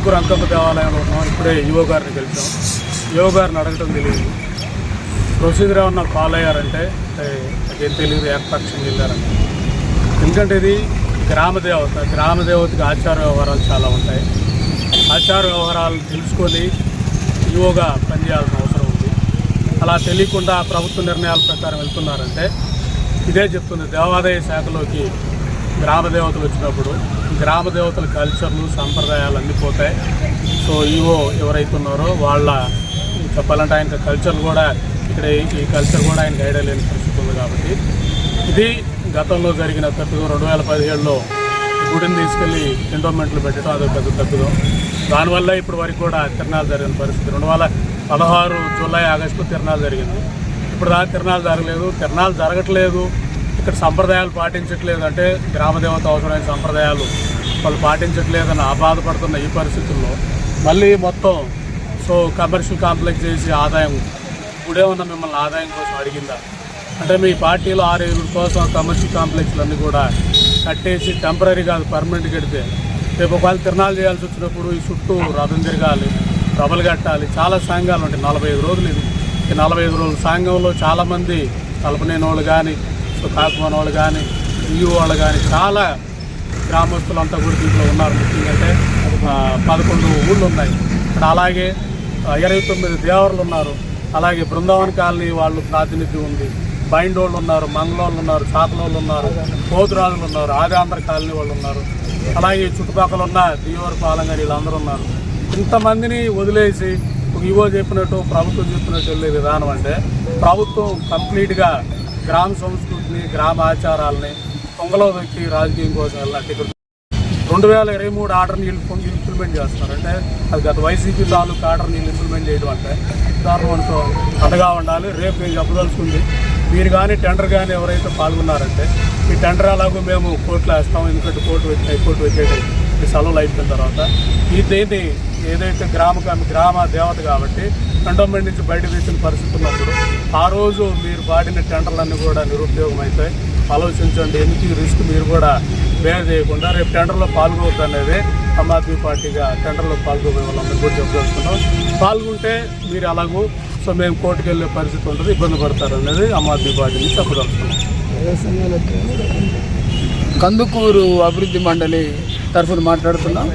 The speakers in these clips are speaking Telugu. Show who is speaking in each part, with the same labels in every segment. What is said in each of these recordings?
Speaker 1: కందుకూరు అంకమ్మ దేవాలయంలో ఉన్నాం. ఇప్పుడే యువ గారిని కలిసాం. యువ గారిని అడగటం తెలియదు. ప్రొసీజర్ ఏమన్నా కాల్ అయ్యారంటే అంటే నాకేం తెలియదు ఏర్పక్షం వెళ్ళారంటే ఎందుకంటే ఇది గ్రామ దేవత గ్రామ దేవతకి ఆచార వ్యవహారాలు చాలా ఉంటాయి. ఆచార వ్యవహారాలు తెలుసుకొని యువగా పనిచేయాల్సిన అవసరం ఉంది. అలా తెలియకుండా ప్రభుత్వ నిర్ణయాల ప్రకారం వెళ్తున్నారంటే ఇదే చెప్తుంది దేవాదాయ శాఖలోకి గ్రామ దేవతలు వచ్చినప్పుడు గ్రామ దేవతల కల్చర్లు సంప్రదాయాలు అన్నీ పోతాయి. సో ఈవో ఎవరైతే ఉన్నారో వాళ్ళ చెప్పాలంటే ఆయన కల్చర్ కూడా ఇక్కడ ఈ కల్చర్ కూడా ఆయన గైడ్ లేని పరిస్థితి ఉంది కాబట్టి ఇది గతంలో జరిగిన తప్పిదం రెండు వేల పదిహేడులో గుడిని తీసుకెళ్ళి ఎండోమెంట్లు పెట్టడం అదొక పెద్ద తప్పిదం. దానివల్ల ఇప్పుడు వరకు కూడా తిరణాలు జరిగిన పరిస్థితి. రెండు వేల పదహారు జూలై ఆగస్టు తిరణాలు జరిగింది. ఇప్పుడు దాకా తిరణాలు జరగలేదు. తిరణాలు జరగట్లేదు. ఇక్కడ సంప్రదాయాలు పాటించట్లేదు అంటే గ్రామదేవత అవసరమైన సంప్రదాయాలు వాళ్ళు పాటించట్లేదని బాధపడుతున్న ఈ పరిస్థితుల్లో మళ్ళీ మొత్తం సో కమర్షియల్ కాంప్లెక్స్ చేసి ఆదాయం ఇప్పుడే ఉన్న మిమ్మల్ని ఆదాయం కోసం అడిగిందా? అంటే మీ పార్టీలో ఆరు ఏళ్ళ కోసం కమర్షియల్ కాంప్లెక్స్లు అన్నీ కూడా కట్టేసి టెంపరీ కాదు పర్మనెంట్ కడితే రేపు ఒకవేళ తిరణాలు చేయాల్సి వచ్చినప్పుడు ఈ చుట్టూ రథం తిరగాలి ప్రభలు కట్టాలి. చాలా సంఘాలు ఉంటాయి. నలభై ఐదు రోజులు ఇది. ఈ నలభై ఐదు రోజుల సంఘంలో చాలామంది కలపలేని వాళ్ళు కానీ సో వాళ్ళు కానీ ఇయ్యి వాళ్ళు కానీ చాలా గ్రామస్తులంతా కూడా దీంట్లో ఉన్నారు. ముఖ్యంగా అంటే పదకొండు ఊళ్ళు ఉన్నాయి ఇక్కడ అలాగే ఇరవై తొమ్మిది దేవరులు ఉన్నారు. అలాగే బృందావన్ కాలనీ వాళ్ళు ప్రాతినిధ్యం ఉంది. బైండోళ్ళు ఉన్నారు మంగళోళ్ళు ఉన్నారు చాతలోళ్ళు ఉన్నారు పోతురాజులు ఉన్నారు ఆదాంధ్ర కాలనీ వాళ్ళు ఉన్నారు. అలాగే చుట్టుపక్కల ఉన్న దీవర పాలంగా వీళ్ళందరూ ఉన్నారు. ఇంతమందిని వదిలేసి ఇవో చెప్పినట్టు ప్రభుత్వం చెప్పినట్టు వెళ్ళే విధానం అంటే ప్రభుత్వం కంప్లీట్గా గ్రామ సంస్కృతిని గ్రామ ఆచారాలని పొంగలో పెట్టి రాజకీయం కోసం వెళ్ళినట్టు ఇక్కడ రెండు వేల ఇరవై మూడు ఆర్డర్ని ఇంప్లిమెంట్ చేస్తున్నారు. అంటే అది గత వైసీపీ తాలూకు ఆర్డర్ని ఇంప్లిమెంట్ చేయడం అంటే దారుణంతో అండగా ఉండాలి. రేపు నేను చెప్పదలుచుకుంది. మీరు కానీ టెండర్ కానీ ఎవరైతే పాల్గొన్నారంటే ఈ టెండర్ అలాగూ మేము కోర్టులో వేస్తాం. ఎందుకంటే కోర్టు వచ్చి హైకోర్టు వచ్చేటి ఈ సెలవులు అయిపోయిన తర్వాత. ఈ దేన్ని ఏదైతే గ్రామ గ్రామ దేవత కాబట్టి కంటోన్మెంట్ నుంచి బయట తీసిన పరిస్థితి ఉన్నప్పుడు ఆ రోజు మీరు పాడిన టెండర్లన్నీ కూడా నిరుద్యోగం అవుతాయి ఆలోచించండి ఎందుకు రిస్క్ మీరు కూడా బేర్ చేయకుండా రేపు టెండర్లో పాల్గొవద్దు అనేది ఆమ్ ఆద్మీ పార్టీగా టెండర్లో పాల్గొనే వాళ్ళందరూ కూడా చెప్పదలుచుకున్నాం పాల్గొంటే మీరు అలాగూ సో మేము కోర్టుకు వెళ్ళే పరిస్థితి ఉంటుంది ఇబ్బంది పడతారు అనేది ఆమ్ ఆద్మీ పార్టీ నుంచి చెప్పదలుచుకున్నాం.
Speaker 2: కందుకూరు అభివృద్ధి మండలి తరఫున మాట్లాడుతున్నాం.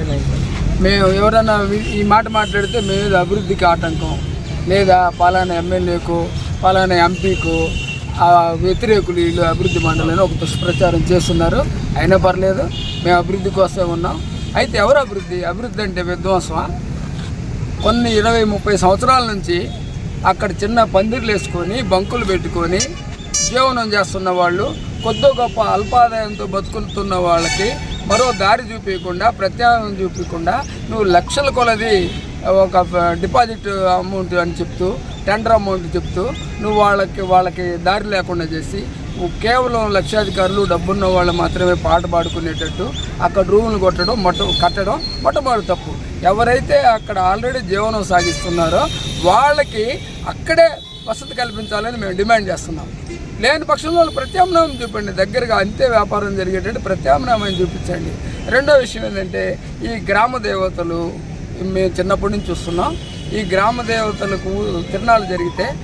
Speaker 2: మేము ఎవరైనా ఈ మాట మాట్లాడితే మేము అభివృద్ధికి ఆటంకం. లేదా పలానా ఎమ్మెల్యేకు పలానా ఎంపీకు వ్యతిరేకులు వీళ్ళు అభివృద్ధి మండలిని ఒక దుష్ప్రచారం చేస్తున్నారు. అయినా పర్లేదు మేము అభివృద్ధి కోసమే ఉన్నాం. అయితే ఎవరు అభివృద్ధి? అభివృద్ధి అంటే విధ్వంసమా? కొన్ని ఇరవై ముప్పై సంవత్సరాల నుంచి అక్కడ చిన్న పందిర్లు వేసుకొని బంకులు పెట్టుకొని జీవనం చేస్తున్న వాళ్ళు కొద్దో గొప్ప అల్పాదాయంతో బతుకుతున్న వాళ్ళకి మరో దారి చూపించకుండా ప్రత్యామ్నాయం చూపించకుండా నువ్వు లక్షల కొలది ఒక డిపాజిట్ అమౌంట్ అని చెప్తూ టెండర్ అమౌంట్ చెప్తూ నువ్వు వాళ్ళకి వాళ్ళకి దారి లేకుండా చేసి నువ్వు కేవలం లక్షాధికారులు డబ్బున్న వాళ్ళు మాత్రమే పాట పాడుకునేటట్టు అక్కడ రూములు కొట్టడం మొట్ట కట్టడం మొట్టమొదటి తప్పు. ఎవరైతే అక్కడ ఆల్రెడీ జీవనం సాగిస్తున్నారో వాళ్ళకి అక్కడే వసతి కల్పించాలని మేము డిమాండ్ చేస్తున్నాం. లేని పక్షంలో వాళ్ళు ప్రత్యామ్నాయం చూపండి. దగ్గరగా అంతే వ్యాపారం జరిగేటట్టు ప్రత్యామ్నాయం చూపించండి. రెండో విషయం ఏంటంటే ఈ గ్రామ దేవతలు మేము చిన్నప్పటి నుంచి చూస్తున్నాం. ఈ గ్రామ దేవతలకు తిరణాలు జరిగితే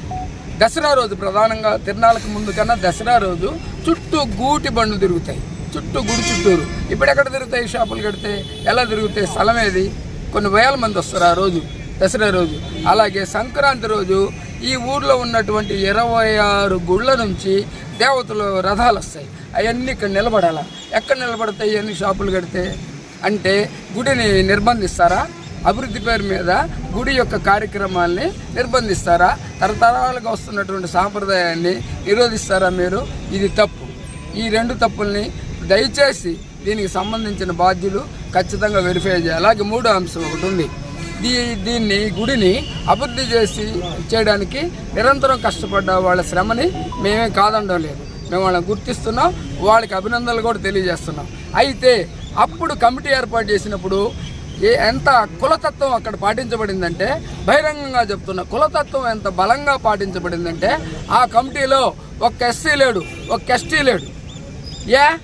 Speaker 2: దసరా రోజు ప్రధానంగా తిరణాలకు ముందు కన్నా దసరా రోజు చుట్టూ గూటి బండ్లు తిరుగుతాయి. చుట్టూ గుడి చుట్టూరు. ఇప్పుడు ఎక్కడ తిరుగుతాయి? షాపులు కడితే ఎలా తిరుగుతాయి? స్థలం ఏది? కొన్ని వేల మంది వస్తారు ఆ రోజు దసరా రోజు. అలాగే సంక్రాంతి రోజు ఈ ఊర్లో ఉన్నటువంటి ఇరవై ఆరు గుళ్ళ నుంచి దేవతలు రథాలు వస్తాయి. అవన్నీ ఇక్కడ నిలబడాలా? ఎక్కడ నిలబడతాయి? అన్ని షాపులు కడితే? అంటే గుడిని నిర్బంధిస్తారా? అభివృద్ధి పేరు మీద గుడి యొక్క కార్యక్రమాల్ని నిర్బంధిస్తారా? తరతరాలుగా వస్తున్నటువంటి సాంప్రదాయాన్ని నిరోధిస్తారా మీరు? ఇది తప్పు. ఈ రెండు తప్పుల్ని దయచేసి దీనికి సంబంధించిన బాధ్యులు ఖచ్చితంగా వెరిఫై చేయాలి. అలాగే మూడో అంశం ఒకటి ఉంది. దీ దీన్ని గుడిని అభివృద్ధి చేసి చేయడానికి నిరంతరం కష్టపడ్డ వాళ్ళ శ్రమని మేమే కాదనడం లేదు. మేము వాళ్ళని గుర్తిస్తున్నాం వాళ్ళకి అభినందనలు కూడా తెలియజేస్తున్నాం. అయితే అప్పుడు కమిటీ ఏర్పాటు చేసినప్పుడు ఏ ఎంత కులతత్వం అక్కడ పాటించబడిందంటే బహిరంగంగా చెప్తున్న కులతత్వం ఎంత బలంగా పాటించబడిందంటే ఆ కమిటీలో ఒక ఎస్సీ లేడు ఒక ఎస్టీ లేడు. ఏ?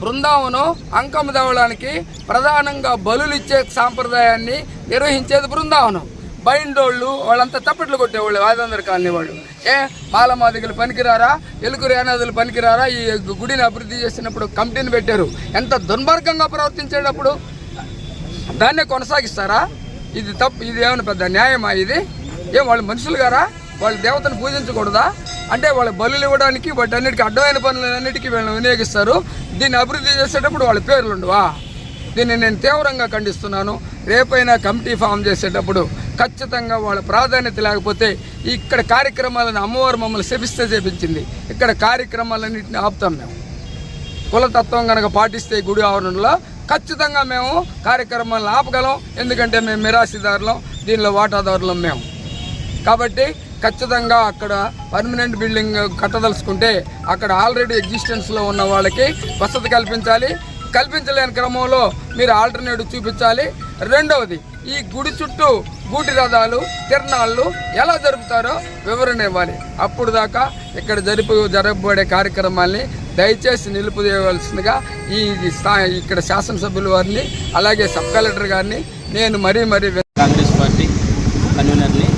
Speaker 2: బృందావనం అంకము దేవడానికి ప్రధానంగా బలులు ఇచ్చే సాంప్రదాయాన్ని నిర్వహించేది బృందావనం. బైండోళ్ళు వాళ్ళంతా తప్పట్లు కొట్టేవాళ్ళు ఆదందర కాలనీ వాళ్ళు ఏ? మాలమాదిగలు పనికిరారా? ఎలుగురు ఏనాదులు పనికిరారా? ఈ గుడిని అభివృద్ధి చేసినప్పుడు కమిటీని పెట్టారు. ఎంత దుర్మార్గంగా ప్రవర్తించేటప్పుడు? దాన్నే కొనసాగిస్తారా? ఇది తప్పు ఇది ఏమైనా పెద్ద న్యాయమా ఇది? ఏం వాళ్ళు మనుషులు గారా? వాళ్ళు దేవతను పూజించకూడదా? అంటే వాళ్ళ బలులు ఇవ్వడానికి వాటన్నిటికీ అడ్డమైన పనులన్నిటికీ వీళ్ళని వినియోగిస్తారు. దీన్ని అభివృద్ధి చేసేటప్పుడు వాళ్ళ పేర్లు ఉండవా? దీన్ని నేను తీవ్రంగా ఖండిస్తున్నాను. రేపైనా కమిటీ ఫామ్ చేసేటప్పుడు ఖచ్చితంగా వాళ్ళ ప్రాధాన్యత లేకపోతే ఇక్కడ కార్యక్రమాలను అమ్మవారు మమ్మల్ని శపిస్తే చేపించింది. ఇక్కడ కార్యక్రమాలన్నింటినీ ఆపుతాం మేము. కులతత్వం కనుక పాటిస్తే గుడి ఆవరణలో ఖచ్చితంగా మేము కార్యక్రమాలను ఆపగలం. ఎందుకంటే మేము మిరాసిదారులం దీనిలో వాటాదారులం మేము. కాబట్టి ఖచ్చితంగా అక్కడ పర్మనెంట్ బిల్డింగ్ కట్టదలుచుకుంటే అక్కడ ఆల్రెడీ ఎగ్జిస్టెన్స్లో ఉన్న వాళ్ళకి వసతి కల్పించాలి. కల్పించలేని క్రమంలో మీరు ఆల్టర్నేటివ్ చూపించాలి. రెండవది ఈ గుడి చుట్టూ గూటి రథాలు తిరణాళ్ళు ఎలా జరుపుతారో వివరణ ఇవ్వాలి. అప్పుడు దాకా ఇక్కడ జరిపి జరగబడే కార్యక్రమాల్ని దయచేసి నిలుపుదేయవలసిందిగా ఈ స్థా ఇక్కడ శాసనసభ్యుల వారిని అలాగే సబ్ కలెక్టర్ గారిని నేను మరీ మరీ
Speaker 3: కాంగ్రెస్ పార్టీ కన్వీనర్ని.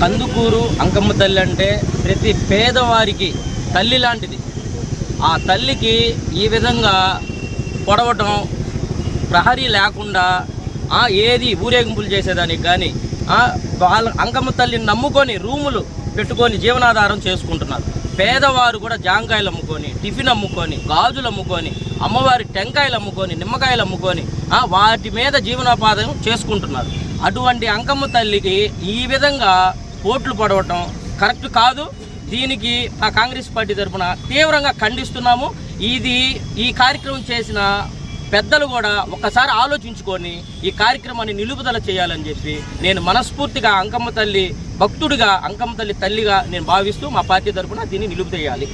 Speaker 3: కందుకూరు అంకమ్మ తల్లి అంటే ప్రతి పేదవారికి తల్లి లాంటిది. ఆ తల్లికి ఈ విధంగా పొడవటం ప్రహరీ లేకుండా ఏది ఊరేగింపులు చేసేదానికి కానీ వాళ్ళ అంకమ్మ తల్లిని నమ్ముకొని రూములు పెట్టుకొని జీవనాధారం చేసుకుంటున్నారు. పేదవారు కూడా జాంకాయలు అమ్ముకొని టిఫిన్ అమ్ముకొని గాజులు అమ్ముకొని అమ్మవారి టెంకాయలు అమ్ముకొని నిమ్మకాయలు అమ్ముకొని వాటి మీద జీవనోపాధం చేసుకుంటున్నారు. అటువంటి అంకమ్మ తల్లికి ఈ విధంగా ఓట్లు పడవటం కరెక్ట్ కాదు. దీనికి ఆ కాంగ్రెస్ పార్టీ తరఫున తీవ్రంగా ఖండిస్తున్నాము. ఇది ఈ కార్యక్రమం చేసిన పెద్దలు కూడా ఒక్కసారి ఆలోచించుకొని ఈ కార్యక్రమాన్ని నిలుపుదల చేయాలని చెప్పి నేను మనస్ఫూర్తిగా అంకమ్మ తల్లి భక్తుడిగా అంకమ్మ తల్లి తల్లిగా నేను భావిస్తూ మా పార్టీ తరఫున దీన్ని నిలుపు చేయాలి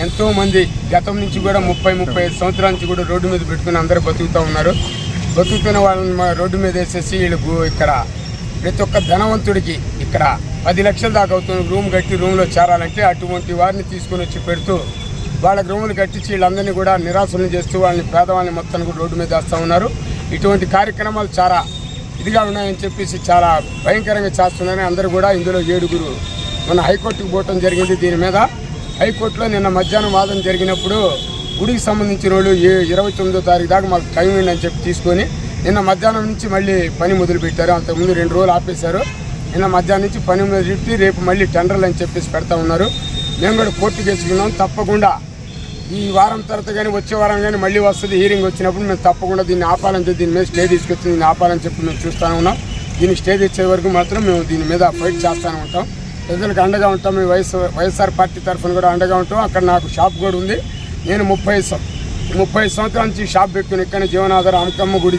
Speaker 4: ఎంతో మంది గతం నుంచి కూడా ముప్పై ముప్పై ఐదు సంవత్సరాల నుంచి కూడా రోడ్డు మీద పెట్టుకుని అందరూ బతుకుతూ ఉన్నారు. బతుకుతున్న వాళ్ళని రోడ్డు మీద వేసేసి వీళ్ళు ఇక్కడ ప్రతి ఒక్క ధనవంతుడికి ఇక్కడ పది లక్షల దాకా అవుతుంది రూమ్ కట్టి రూమ్లో చేరాలంటే అటువంటి వారిని తీసుకొని వచ్చి పెడుతూ వాళ్ళకి రూములు కట్టించి వీళ్ళందరినీ కూడా నిరాశలను చేస్తూ వాళ్ళని పేదవాళ్ళని మొత్తాన్ని కూడా రోడ్డు మీద వేస్తూ ఉన్నారు. ఇటువంటి కార్యక్రమాలు చాలా ఇదిగా ఉన్నాయని చెప్పేసి చాలా భయంకరంగా చేస్తున్నారని అందరూ కూడా ఇందులో ఏడుగురు మన హైకోర్టుకు పోవటం జరిగింది దీని మీద. హైకోర్టులో నిన్న మధ్యాహ్నం వాదన జరిగినప్పుడు గుడికి సంబంధించిన వాళ్ళు ఏ ఇరవై తొమ్మిదో తారీఖు దాకా మాకు టైం ఇవ్వండి చెప్పి తీసుకొని నిన్న మధ్యాహ్నం నుంచి మళ్ళీ పని మొదలుపెట్టారు. అంతకుముందు రెండు రోజులు ఆపేశారు. నిన్న మధ్యాహ్నం నుంచి పని మొదలు పెట్టి రేపు మళ్ళీ టెండర్లు అని చెప్పేసి పెడతా ఉన్నారు. మేము కూడా కోర్టు వేసుకున్నాం తప్పకుండా ఈ వారం తర్వాత కానీ వచ్చే వారం కానీ మళ్ళీ వస్తుంది. హీరింగ్ వచ్చినప్పుడు మేము తప్పకుండా దీన్ని ఆపాలని చెప్పి దీని మీద స్టే తీసుకొచ్చి దీన్ని ఆపాలని చెప్పి మేము చూస్తూనే ఉన్నాం. దీన్ని స్టే తెచ్చే వరకు మాత్రం మేము దీని మీద ఫైట్ చేస్తూనే ఉంటాం. ప్రజలకు అండగా ఉంటాం. మేము వైఎస్ వైఎస్ఆర్ పార్టీ తరఫున కూడా అండగా ఉంటాం. అక్కడ నాకు షాప్ కూడా ఉంది. నేను ముప్పై సం- ముప్పై సంవత్సరాల నుంచి షాప్ పెట్టుకుని ఇక్కడ జీవనాధారం అంకమ్మ గుడి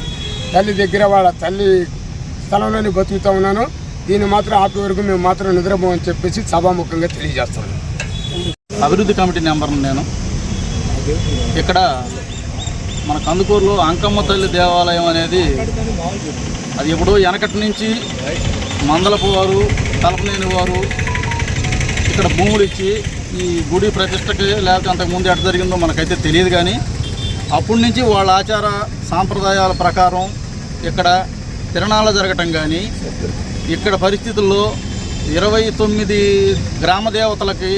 Speaker 4: తల్లి దగ్గర వాళ్ళ తల్లి స్థలంలోనే బతుకుతూ ఉన్నాను. దీన్ని మాత్రం ఆపే వరకు మేము మాత్రం నిద్రపోమని చెప్పేసి సభాముఖంగా తెలియజేస్తున్నాను
Speaker 5: అభివృద్ధి కమిటీ నెంబర్ నేను ఇక్కడ మన కందుకూరులో అంకమ్మ తల్లి దేవాలయం అనేది అది ఎప్పుడో వెనకటి నుంచి మందలపు వారు తలపనేని వారు ఇక్కడ భూములు ఇచ్చి ఈ గుడి ప్రతిష్టకి లేకపోతే అంతకుముందు ఎట జరిగిందో మనకైతే తెలియదు కానీ అప్పటి నుంచి వాళ్ళ ఆచార సాంప్రదాయాల ప్రకారం ఇక్కడ తిరణాలు జరగటం కానీ ఇక్కడ పరిస్థితుల్లో ఇరవై తొమ్మిది గ్రామ దేవతలకి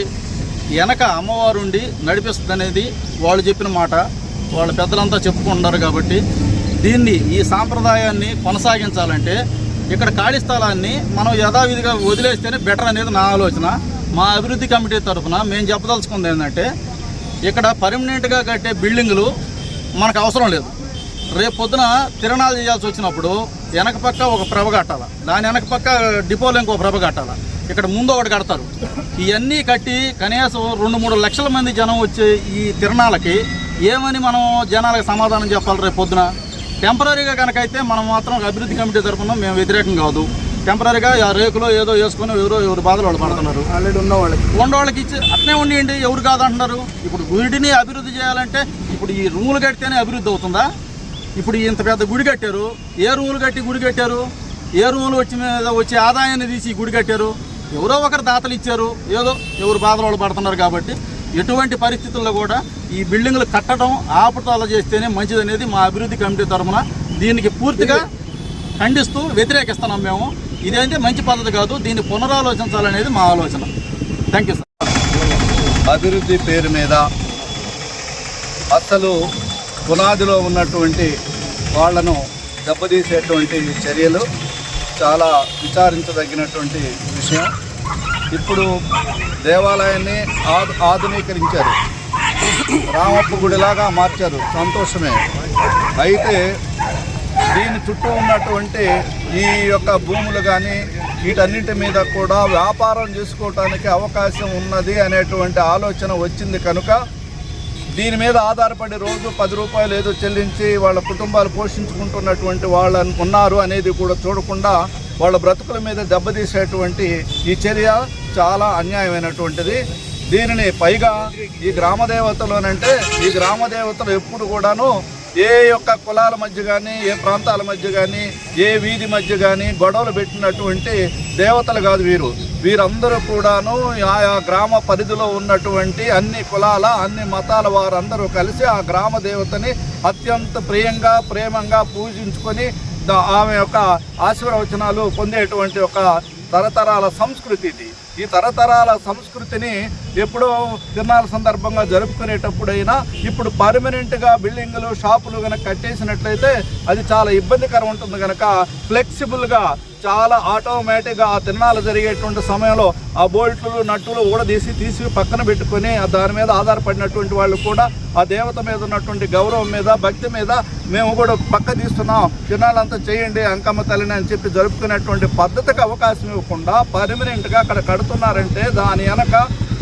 Speaker 5: వెనక అమ్మవారు ఉండి నడిపిస్తుంది వాళ్ళు చెప్పిన మాట. వాళ్ళ పెద్దలంతా చెప్పుకుంటున్నారు కాబట్టి దీన్ని ఈ సాంప్రదాయాన్ని కొనసాగించాలంటే ఇక్కడ ఖాళీ స్థలాన్ని మనం యథావిధిగా వదిలేస్తేనే బెటర్ అనేది నా ఆలోచన. మా అభివృద్ధి కమిటీ తరఫున మేము చెప్పదలుచుకుంది ఏంటంటే ఇక్కడ పర్మనెంట్గా కట్టే బిల్డింగులు మనకు అవసరం లేదు. రేపు పొద్దున తిరణాలు చేయాల్సి వచ్చినప్పుడు వెనక పక్క ఒక ప్రభ కట్టాలి? దాని వెనక పక్క డిపోలో ఇంకో ప్రభ కట్టాలి? ఇక్కడ ముందు ఒకటి కడతారు. ఇవన్నీ కట్టి కనీసం రెండు మూడు లక్షల మంది జనం వచ్చే ఈ తిరణాలకి ఏమని మనం జనాలకు సమాధానం చెప్పాలి రేపు పొద్దున? టెంపరీగా కనుకైతే మనం మాత్రం అభివృద్ధి కమిటీ తరఫున మేము వ్యతిరేకం కాదు. టెంపరీగా ఆ రేకులో ఏదో వేసుకొని ఎవరో ఎవరు బాధలు వాళ్ళు పడుతున్నారు.
Speaker 1: ఆల్రెడీ ఉన్న వాళ్ళకి.
Speaker 5: ఉండవాళ్ళకి ఇచ్చి అట్నే ఉండియండి ఎవరు కాదంటున్నారు. ఇప్పుడు గుడిని అభివృద్ధి చేయాలంటే ఇప్పుడు ఈ రూములు కడితేనే అభివృద్ధి అవుతుందా? ఇప్పుడు ఇంత పెద్ద గుడి కట్టారు. ఏ రూములు కట్టి గుడి కట్టారు? ఏ రూములు వచ్చి మీద వచ్చే ఆదాయాన్ని తీసి గుడి కట్టారు? ఎవరో ఒకరు దాతలు ఇచ్చారు. ఏదో ఎవరు బాధలు వాళ్ళు పడుతున్నారు కాబట్టి ఎటువంటి పరిస్థితుల్లో కూడా ఈ బిల్డింగ్లు కట్టడం ఆపటాల చేస్తేనే మంచిదనేది మా అభివృద్ధి కమిటీ తరఫున దీనికి పూర్తిగా ఖండిస్తూ వ్యతిరేకిస్తున్నాం మేము. ఇదైతే మంచి పద్ధతి కాదు. దీన్ని పునరాలోచించాలనేది మా ఆలోచన. థ్యాంక్ యూ సార్
Speaker 6: అభివృద్ధి పేరు మీద అసలు పునాదిలో ఉన్నటువంటి వాళ్ళను దెబ్బతీసేటువంటి చర్యలు చాలా విచారించదగినటువంటి విషయం. ఇప్పుడు దేవాలయాన్ని ఆధు ఆధునీకరించారు. రామప్ప గుడిలాగా మార్చారు. సంతోషమే. అయితే దీని చుట్టూ ఉన్నటువంటి ఈ యొక్క భూములు కానీ వీటన్నింటి మీద కూడా వ్యాపారం చేసుకోవటానికి అవకాశం ఉన్నది అనేటువంటి ఆలోచన వచ్చింది కనుక దీని మీద ఆధారపడి రోజు పది రూపాయలు ఏదో చెల్లించి వాళ్ళ కుటుంబాలు పోషించుకుంటున్నటువంటి వాళ్ళని ఉన్నారు అనేది కూడా చూడకుండా వాళ్ళ బ్రతుకుల మీద దెబ్బతీసేటువంటి ఈ చర్య చాలా అన్యాయమైనటువంటిది. దీనిని పైగా ఈ గ్రామదేవతలోనంటే ఈ గ్రామ దేవతలు ఎప్పుడు కూడాను ఏ యొక్క కులాల మధ్య కానీ ఏ ప్రాంతాల మధ్య కానీ ఏ వీధి మధ్య కానీ గొడవలు పెట్టినటువంటి దేవతలు కాదు వీరు. వీరందరూ కూడాను ఆయా గ్రామ పరిధిలో ఉన్నటువంటి అన్ని కులాల అన్ని మతాల వారందరూ కలిసి ఆ గ్రామ దేవతని అత్యంత ప్రియంగా ప్రేమంగా పూజించుకొని ఆమె యొక్క ఆశీర్వచనాలు పొందేటువంటి ఒక తరతరాల సంస్కృతి ఇది. ఈ తరతరాల సంస్కృతిని ఎప్పుడో తిరునాళ్ళ సందర్భంగా జరుపుకునేటప్పుడైనా ఇప్పుడు పర్మనెంట్గా బిల్డింగులు షాపులు కనుక కట్టేసినట్లయితే అది చాలా ఇబ్బందికరం ఉంటుంది కనుక ఫ్లెక్సిబుల్గా చాలా ఆటోమేటిక్గా ఆ తిరణాలు జరిగేటువంటి సమయంలో ఆ బోల్ట్లు నట్టులు ఊడదీసి తీసి పక్కన పెట్టుకొని ఆ దాని మీద ఆధారపడినటువంటి వాళ్ళు కూడా ఆ దేవత మీద ఉన్నటువంటి గౌరవం మీద భక్తి మీద మేము కూడా పక్క తీస్తున్నాం. తిరణాలంతా చేయండి అంకమ్మ తల్లిని అని చెప్పి జరుపుకునేటువంటి పద్ధతికి అవకాశం ఇవ్వకుండా పర్మనెంట్గా అక్కడ కడుతున్నారంటే దాని వెనక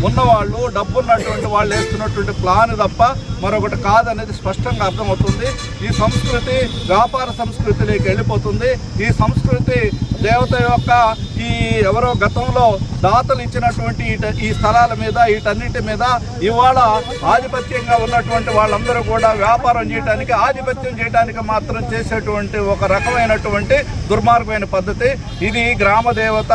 Speaker 6: ఉన్నవాళ్ళు డబ్బున్నటువంటి వాళ్ళు వేస్తున్నటువంటి ప్లాన్ తప్ప మరొకటి కాదనేది స్పష్టంగా అర్థమవుతుంది. ఈ సంస్కృతి వ్యాపార సంస్కృతిలోకి వెళ్ళిపోతుంది. ఈ సంస్కృతి దేవత యొక్క ఈ ఎవరో గతంలో దాతలు ఇచ్చినటువంటి ఈట- ఈ స్థలాల మీద వీటన్నిటి మీద ఇవాళ ఆధిపత్యంగా ఉన్నటువంటి వాళ్ళందరూ కూడా వ్యాపారం చేయడానికి ఆధిపత్యం చేయడానికి మాత్రం చేసేటువంటి ఒక రకమైనటువంటి దుర్మార్గమైన పద్ధతి. ఇది గ్రామ దేవత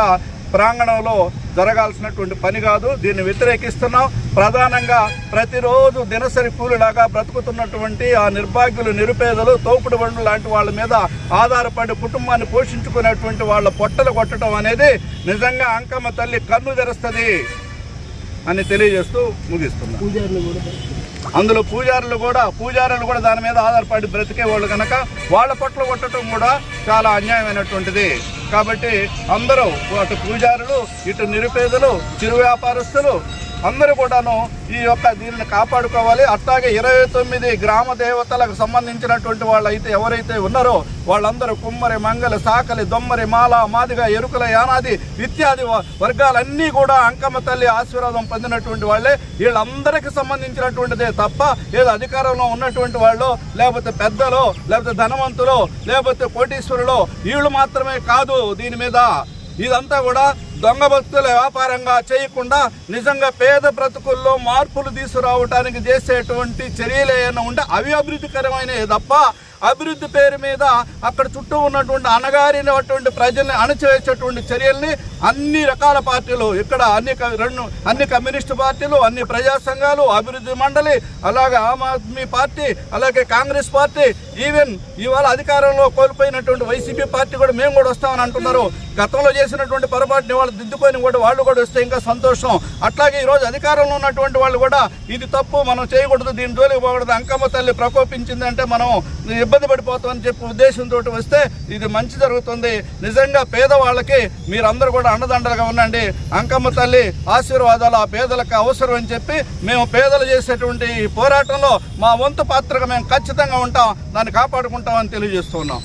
Speaker 6: ప్రాంగణంలో జరగాల్సినటువంటి పని కాదు. దీన్ని వ్యతిరేకిస్తున్నాం. ప్రధానంగా ప్రతిరోజు దినసరి కూలిలాగా బ్రతుకుతున్నటువంటి ఆ నిర్భాగ్యులు నిరుపేదలు తోపుడు బండ్లు లాంటి వాళ్ళ మీద ఆధారపడి కుటుంబాన్ని పోషించుకునేటువంటి వాళ్ళ పొట్టలు కొట్టడం అనేది నిజంగా అంకమ్మ తల్లి కన్ను తెరుస్తుంది అని తెలియజేస్తూ ముగిస్తున్నాను అందులో పూజారులు కూడా పూజారులు కూడా దాని మీద ఆధారపడి బ్రతికే వాళ్ళు కనుక వాళ్ళ పట్ల కొట్టడం కూడా చాలా అన్యాయమైనటువంటిది. కాబట్టి అందరూ అటు పూజారులు ఇటు నిరుపేదలు చిరు వ్యాపారస్తులు అందరూ కూడాను ఈ యొక్క దీనిని కాపాడుకోవాలి. అట్లాగే ఇరవై తొమ్మిది గ్రామ దేవతలకు సంబంధించినటువంటి వాళ్ళు అయితే ఎవరైతే ఉన్నారో వాళ్ళందరూ కుమ్మరి మంగలి సాకలి దొమ్మరి మాల మాదిగ ఎరుకల యానాది ఇత్యాది వర్గాలన్నీ కూడా అంకమ్మ తల్లి ఆశీర్వాదం పొందినటువంటి వాళ్ళే. వీళ్ళందరికీ సంబంధించినటువంటిదే తప్ప ఏదో అధికారంలో ఉన్నటువంటి వాళ్ళు లేకపోతే పెద్దలో లేకపోతే ధనవంతులు లేకపోతే కోటీశ్వరులు వీళ్ళు మాత్రమే కాదు దీని మీద. ఇదంతా కూడా దొంగ భక్తుల వ్యాపారంగా చేయకుండా నిజంగా పేద బ్రతుకుల్లో మార్పులు తీసుకురావడానికి చేసేటువంటి చర్యలు ఏమైనా ఉంటే అవి అభివృద్ధికరమైనవి తప్ప అభివృద్ధి పేరు మీద అక్కడ చుట్టూ ఉన్నటువంటి అణగారినటువంటి ప్రజల్ని అణచివేసేటువంటి చర్యల్ని అన్ని రకాల పార్టీలు ఇక్కడ అన్ని రెండు అన్ని కమ్యూనిస్టు పార్టీలు అన్ని ప్రజా సంఘాలు అభివృద్ధి మండలి అలాగే ఆమ్ ఆద్మీ పార్టీ అలాగే కాంగ్రెస్ పార్టీ ఈవెన్ ఇవాళ అధికారంలో కోల్పోయినటువంటి వైసీపీ పార్టీ కూడా మేము కూడా వస్తామని అంటున్నారు. గతంలో చేసినటువంటి పొరపాటుని వాళ్ళు దిద్దుకొని కూడా వాళ్ళు కూడా వస్తే ఇంకా సంతోషం. అట్లాగే ఈరోజు అధికారంలో ఉన్నటువంటి వాళ్ళు కూడా ఇది తప్పు మనం చేయకూడదు దీని జోలికి పోకూడదు అంకమ్మ తల్లి ప్రకోపించిందంటే మనం ఇబ్బంది పడిపోతామని చెప్పి ఉద్దేశంతో వస్తే ఇది మంచి జరుగుతుంది. నిజంగా పేదవాళ్ళకి మీరందరూ కూడా అండదండలుగా ఉండండి. అంకమ్మ తల్లి ఆశీర్వాదాలు ఆ పేదలకు అవసరం అని చెప్పి మేము పేదలు చేసేటువంటి ఈ పోరాటంలో మా వంతు పాత్రగా మేము ఖచ్చితంగా ఉంటాం. దాన్ని కాపాడుకుంటామని తెలియజేస్తున్నాం